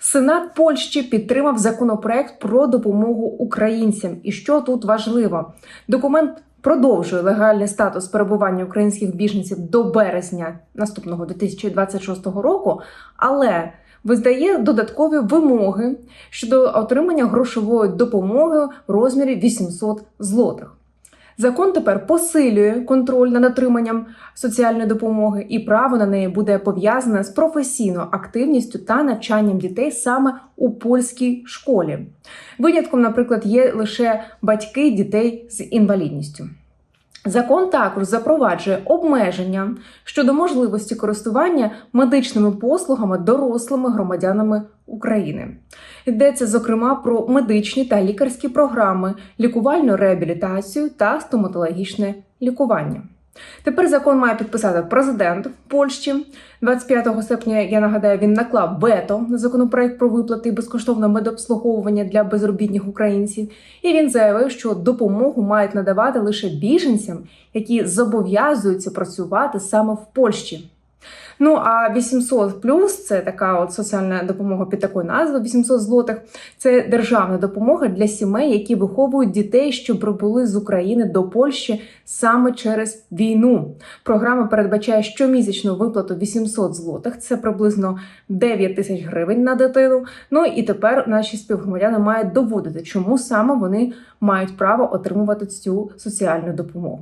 Сенат Польщі підтримав законопроект про допомогу українцям. І що тут важливо? Документ продовжує легальний статус перебування українських біженців до березня наступного 2026 року, але визнає додаткові вимоги щодо отримання грошової допомоги в розмірі 800 злотих. Закон тепер посилює контроль над отриманням соціальної допомоги, і право на неї буде пов'язане з професійною активністю та навчанням дітей саме у польській школі. Винятком, наприклад, є лише батьки дітей з інвалідністю. Закон також запроваджує обмеження щодо можливості користування медичними послугами дорослими громадянами України. Йдеться зокрема про медичні та лікарські програми, лікувальну реабілітацію та стоматологічне лікування. Тепер закон має підписати президент Польщі. 25 серпня, я нагадаю, він наклав вето на законопроект про виплати і безкоштовне медобслуговування для безробітних українців. І він заявив, що допомогу мають надавати лише біженцям, які зобов'язуються працювати саме в Польщі. Ну а 800 плюс це така от соціальна допомога під такою назвою 800 злотих. Це державна допомога для сімей, які виховують дітей, що прибули з України до Польщі саме через війну. Програма передбачає щомісячну виплату 800 злотих. Це приблизно 9 тисяч гривень на дитину. Ну і тепер наші співгромадяни мають доводити, чому саме вони мають право отримувати цю соціальну допомогу.